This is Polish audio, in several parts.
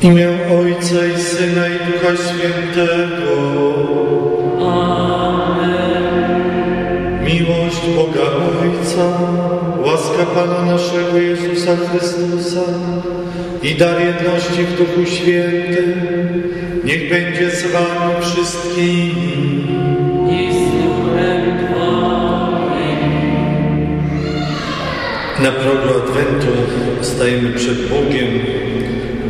W imię Ojca i Syna i Ducha Świętego. Amen. Miłość Boga Ojca, łaska Pana naszego Jezusa Chrystusa, i dar jedności w Duchu Świętym, niech będzie z Wami wszystkimi. Na progu Adwentu stajemy przed Bogiem,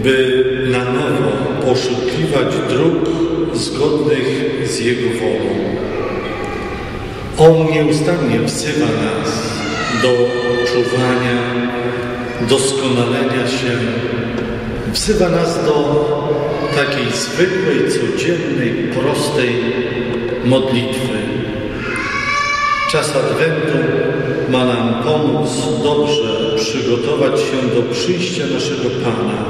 by na nowo poszukiwać dróg zgodnych z Jego wolą. On nieustannie wzywa nas do czuwania, doskonalenia się. Wzywa nas do takiej zwykłej, codziennej, prostej modlitwy. Czas Adwentu ma nam pomóc dobrze przygotować się do przyjścia naszego Pana.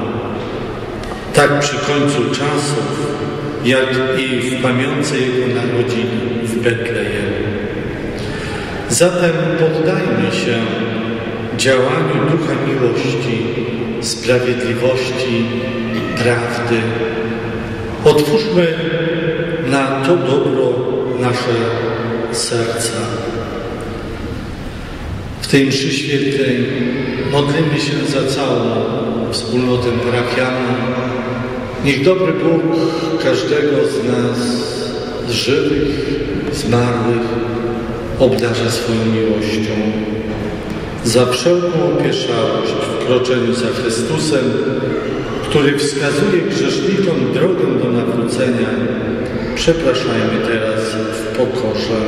Tak przy końcu czasów, jak i w pamiątce Jego narodzin w Betlejem. Zatem poddajmy się działaniu Ducha Miłości, Sprawiedliwości, Prawdy. Otwórzmy na to dobro nasze serca. W tej mszy świętej modlimy się za całą wspólnotę parafialną. Niech dobry Bóg każdego z nas, z żywych, zmarłych, obdarza swoją miłością. Za wszelką opieszałość w kroczeniu za Chrystusem, który wskazuje grzesznikom drogę do nawrócenia, przepraszajmy teraz w pokorze.